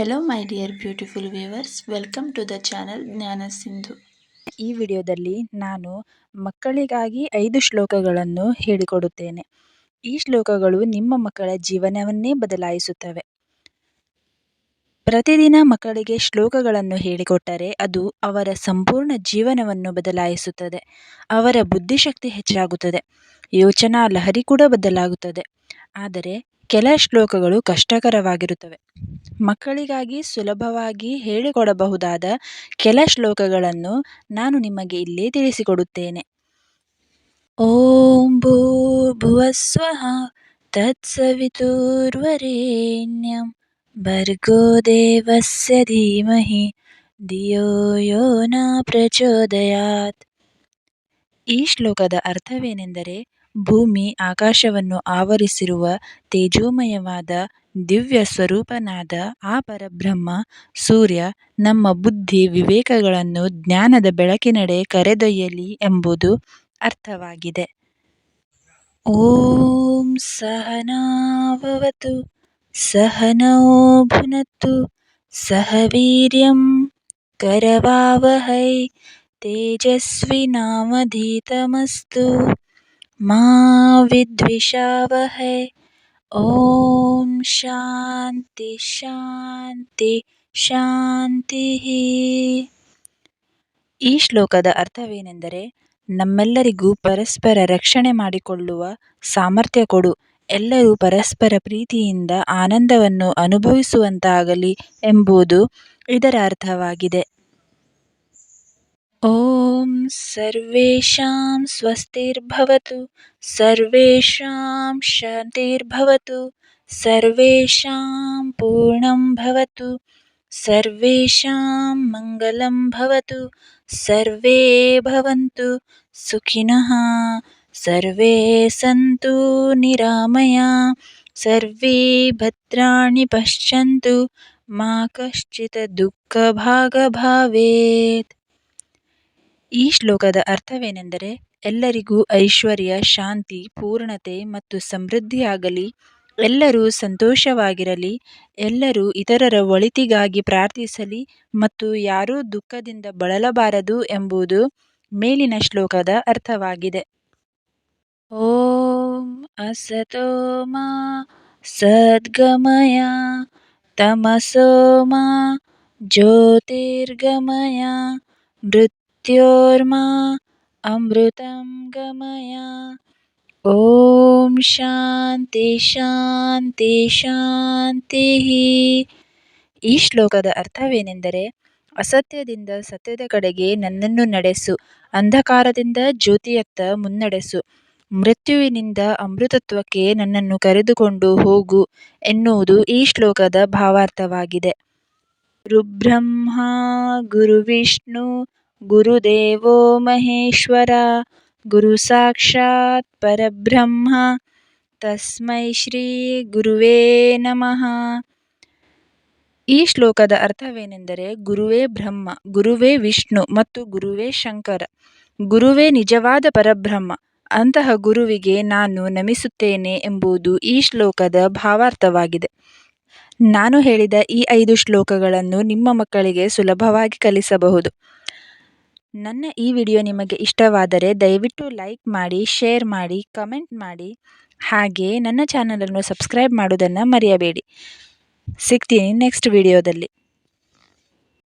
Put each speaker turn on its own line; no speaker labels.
Hello my dear beautiful viewers welcome to the channel Jnana Sindhu.
ಈ ವಿಡಿಯೋದಲ್ಲಿ ನಾನು ಮಕ್ಕಳಿಗಾಗಿ ಐದು ಶ್ಲೋಕಗಳನ್ನು ಹೇಳಿಕೊಡುತ್ತೇನೆ. ಈ ಶ್ಲೋಕಗಳು ನಿಮ್ಮ ಮಕ್ಕಳ ಜೀವನವನ್ನೇ ಬದಲಾಯಿಸುತ್ತವೆ. ಪ್ರತಿದಿನ ಮಕ್ಕಳಿಗೆ ಶ್ಲೋಕಗಳನ್ನು ಹೇಳಿಕೊಟ್ಟರೆ ಅದು ಅವರ ಸಂಪೂರ್ಣ ಜೀವನವನ್ನು ಬದಲಾಯಿಸುತ್ತದೆ. ಅವರ ಬುದ್ಧಿಶಕ್ತಿ ಹೆಚ್ಚಾಗುತ್ತದೆ. ಯೋಚನಾ ಲಹರಿ ಕೂಡ ಬದಲಾಗುತ್ತದೆ. ಆದರೆ ಕೆಲ ಶ್ಲೋಕಗಳು ಕಷ್ಟಕರವಾಗಿರುತ್ತವೆ. ಮಕ್ಕಳಿಗಾಗಿ ಸುಲಭವಾಗಿ ಹೇಳಿಕೊಡಬಹುದಾದ ಕೆಲ ಶ್ಲೋಕಗಳನ್ನು ನಾನು ನಿಮಗೆ ಇಲ್ಲಿ ತಿಳಿಸಿಕೊಡುತ್ತೇನೆ. ಓಂ ಭೂರ್ಭುವಸ್ವಃ ತತ್ಸವಿತುರ್ವರೆಣ್ಯಂ ಭರ್ಗೋ ದೇವಸ್ಯ ಧೀಮಹಿ ಧಿಯೋ ಯೋ ನ ಪ್ರಚೋದಯಾತ್ ಈ ಶ್ಲೋಕದ ಅರ್ಥವೇನೆಂದರೆ ಭೂಮಿ ಆಕಾಶವನ್ನು ಆವರಿಸಿರುವ ತೇಜೋಮಯವಾದ ದಿವ್ಯ ಸ್ವರೂಪನಾದ ಆ ಪರಬ್ರಹ್ಮ, ಸೂರ್ಯ ನಮ್ಮ ಬುದ್ಧಿ ವಿವೇಕಗಳನ್ನು ಜ್ಞಾನದ ಬೆಳಕಿನಡೆ ಕರೆದೊಯ್ಯಲಿ ಎಂಬುದು ಅರ್ಥವಾಗಿದೆ. ಓಂ ಸಹನಾವವತು ಸಹನೋಭುನತ್ತು ಸಹ ವೀರ್ಯಂ ಕರವಾವಹೈ, ತೇಜಸ್ವಿನಾಮಧೀತಮಸ್ತು. ಮಾ ವಿದ್ವಿಷಾವಹೈ ಓಂ ಶಾಂತಿ ಶಾಂತಿ ಶಾಂತಿ ಈ ಶ್ಲೋಕದ ಅರ್ಥವೇನೆಂದರೆ, ನಮ್ಮೆಲ್ಲರಿಗೂ ಪರಸ್ಪರ ರಕ್ಷಣೆ ಮಾಡಿಕೊಳ್ಳುವ ಸಾಮರ್ಥ್ಯ ಕೊಡು. ಎಲ್ಲರೂ ಪರಸ್ಪರ ಪ್ರೀತಿಯಿಂದ ಆನಂದವನ್ನು ಅನುಭವಿಸುವಂತಾಗಲಿ ಎಂಬುದು ಇದರ ಅರ್ಥವಾಗಿದೆ. ॐ सर्वेषां स्वस्तिर्भवतु सर्वेषां शान्तिर्भवतु सर्वेषां पूर्णं भवतु सर्वेषां मङ्गलं भवतु सर्वे भवन्तु सुखिनः सर्वे सन्तु निरामया सर्वे भद्राणि पश्यन्तु मा कश्चित् दुःखभाग भावेत् ಈ ಶ್ಲೋಕದ ಅರ್ಥವೇನೆಂದರೆ, ಎಲ್ಲರಿಗೂ ಐಶ್ವರ್ಯ, ಶಾಂತಿ, ಪೂರ್ಣತೆ ಮತ್ತು ಸಮೃದ್ಧಿಯಾಗಲಿ, ಎಲ್ಲರೂ ಸಂತೋಷವಾಗಿರಲಿ, ಎಲ್ಲರೂ ಇತರರ ಒಳಿತಿಗಾಗಿ ಪ್ರಾರ್ಥಿಸಲಿ ಮತ್ತು ಯಾರೂ ದುಃಖದಿಂದ ಬಳಲಬಾರದು ಎಂಬುದು ಮೇಲಿನ ಶ್ಲೋಕದ ಅರ್ಥವಾಗಿದೆ. ಓಂ ಅಸತೋ ಮಾ ಸದ್ಗಮಯ ತಮಸೋಮ ಜ್ಯೋತಿರ್ಗಮಯ ಜ್ಯೋತಿರ್ಗಮಯ ಮೃತ್ಯೋರ್ಮಾ ಅಮೃತಂ ಗಮಯ ಓಂ ಶಾಂತಿ ಶಾಂತಿ ಶಾಂತಿ ಈ ಶ್ಲೋಕದ ಅರ್ಥವೇನೆಂದರೆ, ಅಸತ್ಯದಿಂದ ಸತ್ಯದ ಕಡೆಗೆ ನನ್ನನ್ನು ನಡೆಸು, ಅಂಧಕಾರದಿಂದ ಜ್ಯೋತಿಯತ್ತ ಮುನ್ನಡೆಸು, ಮೃತ್ಯುವಿನಿಂದ ಅಮೃತತ್ವಕ್ಕೆ ನನ್ನನ್ನು ಕರೆದುಕೊಂಡು ಹೋಗು ಎನ್ನುವುದು ಈ ಶ್ಲೋಕದ ಭಾವಾರ್ಥವಾಗಿದೆ. ಗುರುಬ್ರಹ್ಮ ಗುರುವಿಷ್ಣು ಗುರುದೇವೋ ಮಹೇಶ್ವರ, ಗುರು ಸಾಕ್ಷಾತ್ ಪರಬ್ರಹ್ಮ, ತಸ್ಮೈ ಶ್ರೀ ಗುರುವೇ ನಮಃ. ಈ ಶ್ಲೋಕದ ಅರ್ಥವೇನೆಂದರೆ ಗುರುವೇ ಬ್ರಹ್ಮ, ಗುರುವೇ ವಿಷ್ಣು ಮತ್ತು ಗುರುವೇ ಶಂಕರ. ಗುರುವೇ ನಿಜವಾದ ಪರಬ್ರಹ್ಮ, ಅಂತಹ ಗುರುವಿಗೆ ನಾನು ನಮಿಸುತ್ತೇನೆ ಎಂಬುದು ಈ ಶ್ಲೋಕದ ಭಾವಾರ್ಥವಾಗಿದೆ. ನಾನು ಹೇಳಿದ ಈ ಐದು ಶ್ಲೋಕಗಳನ್ನು ನಿಮ್ಮ ಮಕ್ಕಳಿಗೆ ಸುಲಭವಾಗಿ ಕಲಿಸಬಹುದು. ನನ್ನ ಈ ವಿಡಿಯೋ ನಿಮಗೆ ಇಷ್ಟವಾದರೆ ದಯವಿಟ್ಟು ಲೈಕ್ ಮಾಡಿ, ಶೇರ್ ಮಾಡಿ, ಕಮೆಂಟ್ ಮಾಡಿ. ಹಾಗೆ ನನ್ನ ಚಾನಲನ್ನು ಸಬ್ಸ್ಕ್ರೈಬ್ ಮಾಡೋದನ್ನು ಮರೆಯಬೇಡಿ. ಸಿಗ್ತೀನಿ ನೆಕ್ಸ್ಟ್ ವಿಡಿಯೋದಲ್ಲಿ.